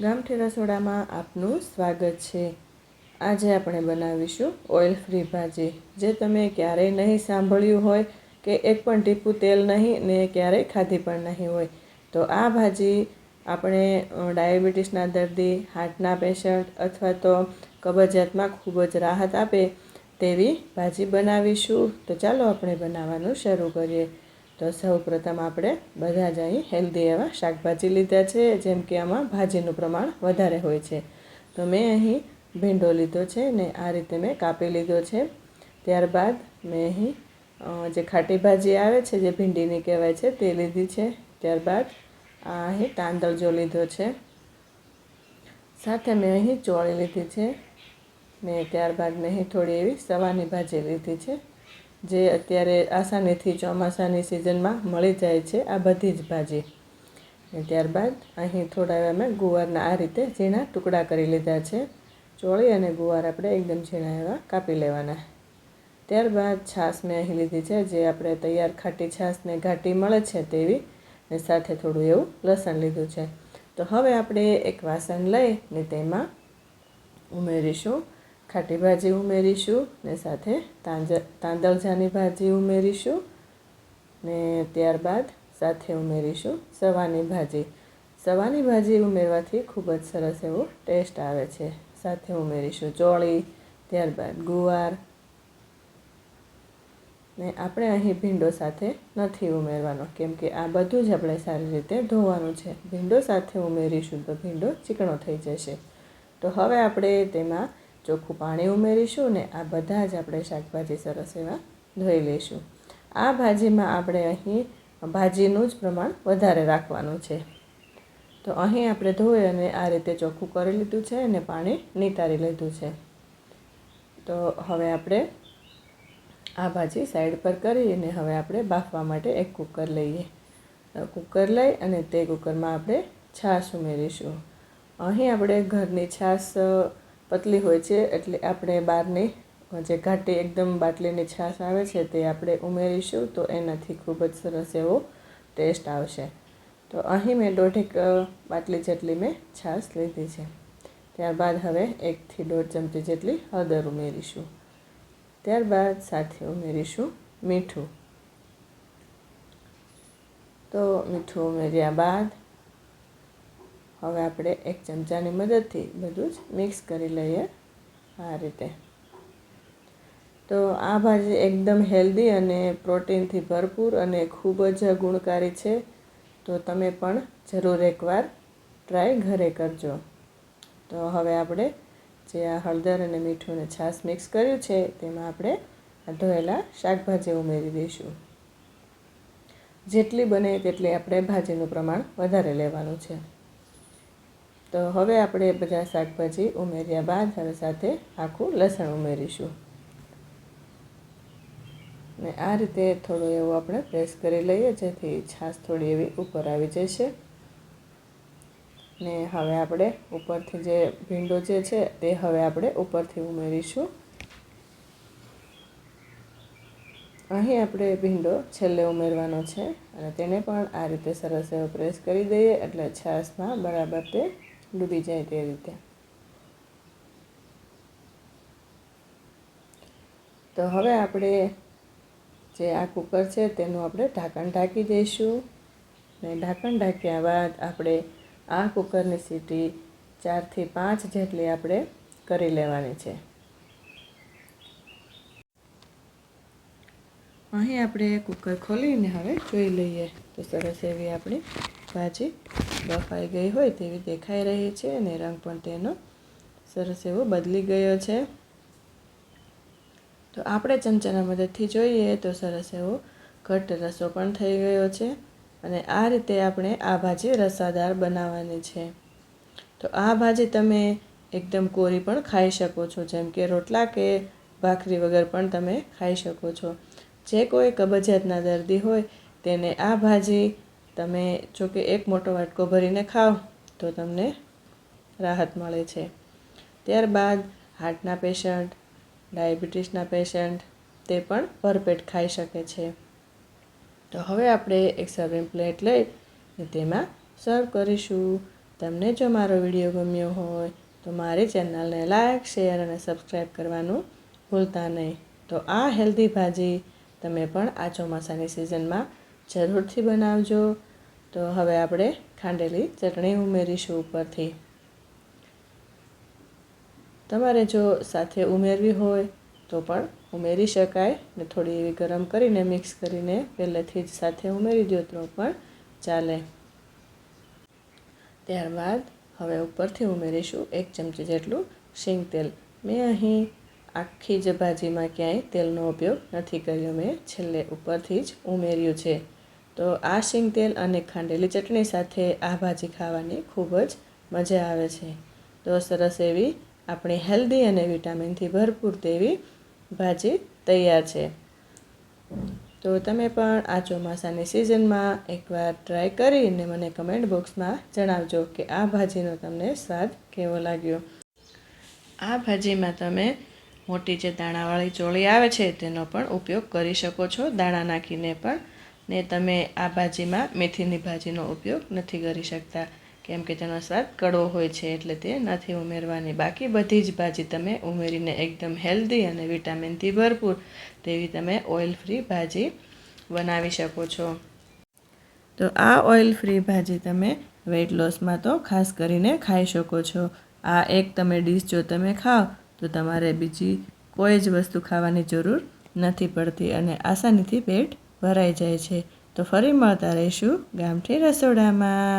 ગામઠી રસોડામાં આપનું સ્વાગત છે. આજે આપણે બનાવીશું ઓઇલ ફ્રી ભાજી. જે તમે ક્યારેય નહીં સાંભળ્યું હોય કે એક પણ ટીપું તેલ નહીં ને ક્યારેય ખાધી પણ નહીં હોય. તો આ ભાજી આપણે ડાયાબિટીસના દર્દી, હાર્ટના પેશન્ટ અથવા તો કબજિયાતમાં ખૂબ જ રાહત આપે તેવી ભાજી બનાવીશું. તો ચાલો આપણે બનાવવાનું શરૂ કરીએ. તો સૌ પ્રથમ આપણે બધા જ અહીં હેલ્ધી એવા શાકભાજી લીધા છે, જેમ કે આમાં ભાજીનું પ્રમાણ વધારે હોય છે. તો મેં અહીં ભીંડો લીધો છે ને આ રીતે મેં કાપી લીધો છે. ત્યારબાદ મેં અહીં જે ખાટી ભાજી આવે છે, જે ભીંડીની કહેવાય છે, તે લીધી છે. ત્યારબાદ આ અહીં તાંદળજો લીધો છે. સાથે મેં અહીં ચોળી લીધી છે. ને ત્યારબાદ મેં અહીં થોડી એવી સવાની ભાજી લીધી છે. જે અત્યારે આસાનીથી ચોમાસાની સિઝનમાં મળી જાય છે આ બધી જ ભાજી. ને ત્યારબાદ અહીં થોડા એવા મેં ગુવારના આ રીતે ઝીણા ટુકડા કરી લીધા છે. ચોળી અને ગુવાર આપણે એકદમ ઝીણા એવા કાપી લેવાના. ત્યારબાદ છાશ મેં અહીં લીધી છે, જે આપણે તૈયાર ખાટી છાશને ઘાટી મળે છે તેવી, ને સાથે થોડું એવું લસણ લીધું છે. તો હવે આપણે એક વાસણ લઈ ને તેમાં ઉમેરીશું. ખાટી ભાજી ઉમેરીશું ને સાથે તાંજ તાંદળજાની ભાજી ઉમેરીશું ને ત્યારબાદ સાથે ઉમેરીશું સવાની ભાજી. સવાની ભાજી ઉમેરવાથી ખૂબ જ સરસ એવો ટેસ્ટ આવે છે. સાથે ઉમેરીશું ચોળી, ત્યારબાદ ગુવાર ને આપણે અહીં ભીંડો સાથે નથી ઉમેરવાનો, કેમ કે આ બધું જ આપણે સારી રીતે ધોવાનું છે. ભીંડો સાથે ઉમેરીશું તો ભીંડો ચીકણો થઈ જશે. તો હવે આપણે તેમાં ચોખ્ખું પાણી ઉમેરીશું ને આ બધા જ આપણે શાકભાજી સરસ એવા ધોઈ લઈશું. આ ભાજીમાં આપણે અહીં ભાજીનું જ પ્રમાણ વધારે રાખવાનું છે. તો અહીં આપણે ધોઈ અને આ રીતે ચોખ્ખું કરી લીધું છે અને પાણી નિતારી લીધું છે. તો હવે આપણે આ ભાજી સાઈડ પર કરી અને હવે આપણે બાફવા માટે એક કુકર લઈએ. કુકર લઈ અને તે કુકરમાં આપણે છાશ ઉમેરીશું. અહીં આપણે ઘરની છાશ પતલી હોય છે એટલે આપણે બહારની જે ઘાટી એકદમ બાટલીની છાશ આવે છે તે આપણે ઉમેરીશું તો એનાથી ખૂબ જ સરસ એવો ટેસ્ટ આવશે. તો અહીં મેં દોઢેક બાટલી જેટલી મેં છાશ લીધી છે. ત્યારબાદ હવે એકથી દોઢ ચમચી જેટલી હળદર ઉમેરીશું. ત્યારબાદ સાથે ઉમેરીશું મીઠું. તો મીઠું ઉમેર્યા બાદ હવે આપણે એક ચમચાની મદદથી બધું જ મિક્સ કરી લઈએ આ રીતે. તો આ ભાજી એકદમ હેલ્ધી અને પ્રોટીનથી ભરપૂર અને ખૂબ જ ગુણકારી છે. તો તમે પણ જરૂર એકવાર ટ્રાય ઘરે કરજો. તો હવે આપણે જે આ હળદર અને મીઠું અને છાશ મિક્સ કર્યું છે, તેમાં આપણે આ ધોયેલા શાકભાજી ઉમેરી દઈશું. જેટલી બને તેટલી આપણે ભાજીનું પ્રમાણ વધારે લેવાનું છે. તો હવે આપણે બધા શાકભાજી ઉમેર્યા બાદ હવે સાથે આખું લસણ ઉમેરીશું. ને આ રીતે થોડું એવું આપણે પ્રેસ કરી લઈએ, જેથી છાશ થોડી એવી ઉપર આવી જશે. ને હવે આપણે ઉપરથી જે ભીંડો જે છે, તે હવે આપણે ઉપરથી ઉમેરીશું. અહીં આપણે ભીંડો છેલ્લે ઉમેરવાનો છે અને તેને પણ આ રીતે સરસ એવો પ્રેસ કરી દઈએ, એટલે છાશમાં બરાબર તે ડૂબી જાય તે રીતે. તો હવે આપણે જે આ કુકર છે તેનું આપણે ઢાંકણ ઢાંકી દઈશું. ને ઢાંકણ ઢાંક્યા બાદ આપણે આ કુકરની સીટી ચારથી પાંચ જેટલી આપણે કરી લેવાની છે. અહીં આપણે કુકર ખોલીને હવે જોઈ લઈએ. તો સરસ એવી આપણી ભાજી બફાઈ ગઈ હોય તેવી દેખાઈ રહી છે અને રંગ પણ તેનો સરસ એવો બદલી ગયો છે. તો આપણે ચમચાના મદદથી જોઈએ તો સરસ એવો ઘટ રસો પણ થઈ ગયો છે અને આ રીતે આપણે આ ભાજી રસાદાર બનાવવાની છે. તો આ ભાજી તમે એકદમ કોરી પણ ખાઈ શકો છો, જેમ કે રોટલા કે ભાખરી વગર પણ તમે ખાઈ શકો છો. જે કોઈ કબજિયાતના દર્દી હોય તેને આ ભાજી તમે જો કે એક મોટો વાટકો ભરીને ખાઓ તો તમને રાહત મળે છે. ત્યારબાદ હાર્ટના પેશન્ટ, ડાયાબિટીસના પેશન્ટ તે પણ ભરપેટ ખાઈ શકે છે. તો હવે આપણે એક સર્વિંગ પ્લેટ લઈ તેમાં સર્વ કરીશું. તમને જો મારો વીડિયો ગમ્યો હોય તો મારી ચેનલને લાઇક શેર અને સબસ્ક્રાઈબ કરવાનું ભૂલતા નહીં. તો આ હેલ્ધી ભાજી તમે પણ આ ચોમાસાની સિઝનમાં જરૂરથી બનાવજો. તો હવે આપણે ખાંડેલી ચટણી ઉમેરીશું ઉપરથી. તમારે જો સાથે ઉમેરવી હોય તો પણ ઉમેરી શકાય ને થોડી એવી ગરમ કરીને મિક્સ કરીને પહેલેથી જ સાથે ઉમેરી દો તો પણ ચાલે. ત્યારબાદ હવે ઉપરથી ઉમેરીશું એક ચમચી જેટલું શીંગ તેલ. મેં અહીં આખી જ ભાજીમાં ક્યાંય તેલનો ઉપયોગ નથી કર્યો. મેં છેલ્લે ઉપરથી જ ઉમેર્યું છે. તો આ શીંગ તેલ અને ખાંડેલી ચટણી સાથે આ ભાજી ખાવાની ખૂબ જ મજા આવે છે. તો સરસ એવી આપણી હેલ્ધી અને વિટામિનથી ભરપૂર તેવી ભાજી તૈયાર છે. તો તમે પણ આ ચોમાસાની સિઝનમાં એકવાર ટ્રાય કરીને મને કમેન્ટ બોક્સમાં જણાવજો કે આ ભાજીનો તમને સ્વાદ કેવો લાગ્યો. આ ભાજીમાં તમે મોટી જે દાણાવાળી ચોળી આવે છે તેનો પણ ઉપયોગ કરી શકો છો. દાણા નાખીને પણ ને તમે આ ભાજીમાં મેથીની ભાજીનો ઉપયોગ નથી કરી શકતા. કેમ કે તેનો સ્વાદ કડવો હોય છે એટલે તે નથી ઉમેરવાની. બાકી બધી જ ભાજી તમે ઉમેરીને એકદમ હેલ્ધી અને વિટામિનથી ભરપૂર તેવી તમે ઓઇલ ફ્રી ભાજી બનાવી શકો છો. તો આ ઓઇલ ફ્રી ભાજી તમે વેઇટ લોસમાં તો ખાસ કરીને ખાઈ શકો છો. આ એક તમે ડીશ જો તમે ખાઓ તો તમારે બીજી કોઈ જ વસ્તુ ખાવાની જરૂર નથી પડતી અને આસાનીથી પેટ ભરાઈ જાય છે. તો ફરી મળતા રહીશું ગામઠી રસોડામાં.